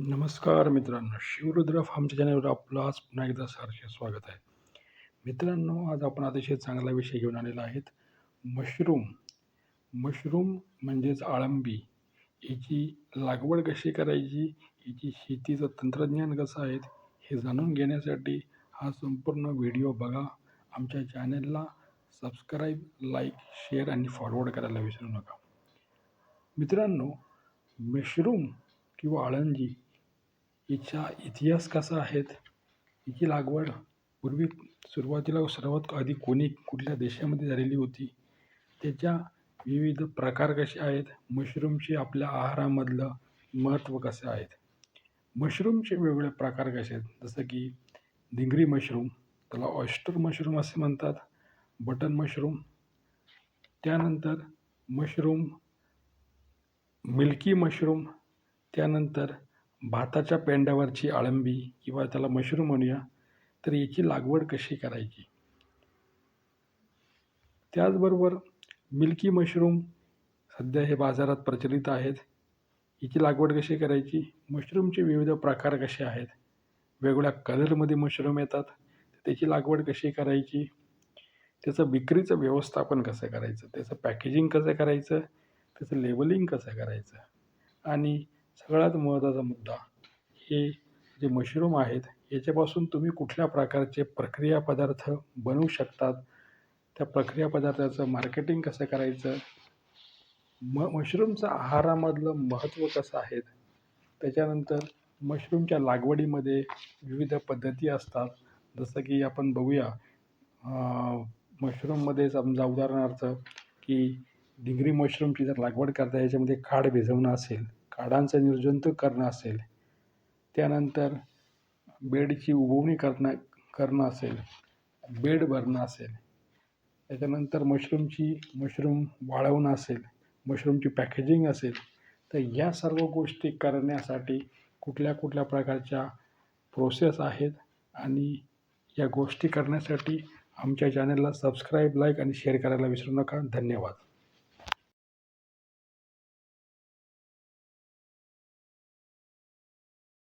नमस्कार मित्रांनो शिवरुद्र फार्मच्या चॅनलवर आपलं आज पुन्हा एकदा सारखे स्वागत आहे. मित्रांनो आज आपण अतिशय चांगला विषय घेऊन आलेला आहेत मशरूम. मशरूम म्हणजेच आळंबी. याची लागवड कशी करायची? याची शेतीचं तंत्रज्ञान कसं आहे? हे जाणून घेण्यासाठी हा संपूर्ण व्हिडिओ बघा. आमच्या चॅनलला सबस्क्राईब लाईक शेअर आणि फॉरवर्ड करायला विसरू नका. मित्रांनो मशरूम किंवा आळंजी हिचा इतिहास कसा आहेत? हिची लागवड पूर्वी सुरुवातीला सर्वात आधी कोणी कुठल्या देशामध्ये झालेली होती? त्याच्या विविध प्रकार कसे आहेत? मशरूमचे आपल्या आहारामधलं महत्त्व कसं आहेत? मशरूमचे वेगवेगळे प्रकार कसे आहेत? जसं की धिंगरी मशरूम त्याला ऑयस्टर मशरूम असे म्हणतात. बटन मशरूम त्यानंतर मशरूम मिल्की मशरूम त्यानंतर भाताच्या पेंड्यावरची अळंबी किंवा त्याला मशरूम म्हणूया तर याची लागवड कशी करायची? त्याचबरोबर मिल्की मशरूम सध्या हे बाजारात प्रचलित आहेत. याची लागवड कशी करायची? मशरूमचे विविध प्रकार कसे आहेत? वेगवेगळ्या कलरमध्ये मशरूम येतात. त्याची लागवड कशी करायची? त्याचं विक्रीचं व्यवस्थापन कसं करायचं? त्याचं पॅकेजिंग कसं करायचं? त्याचं लेबलिंग कसं करायचं? आणि सगळ्यात महत्त्वाचा मुद्दा हे जे मशरूम आहेत याच्यापासून तुम्ही कुठल्या प्रकारचे प्रक्रिया पदार्थ बनवू शकतात? त्या प्रक्रिया पदार्थाचं मार्केटिंग कसं करायचं? म मशरूमचं आहारामधलं महत्त्व कसं आहे? त्याच्यानंतर मशरूमच्या लागवडीमध्ये विविध पद्धती असतात. जसं की आपण बघूया मशरूममध्ये समजा उदाहरणार्थ की डिंगरी मशरूमची जर लागवड करता याच्यामध्ये खाड भिजवणं असेल काडांचं निर्जंतुक करणं असेल त्यानंतर बेडची उभवणी करणं करणं असेल बेड भरणं असेल त्याच्यानंतर मशरूमची मशरूम वाळवणं असेल मशरूमची पॅकेजिंग असेल तर या सर्व गोष्टी करण्यासाठी कुठल्या कुठल्या प्रकारच्या प्रोसेस आहेत आणि या गोष्टी करण्यासाठी आमच्या चॅनलला सबस्क्राईब लाईक आणि शेअर करायला विसरू नका. धन्यवाद.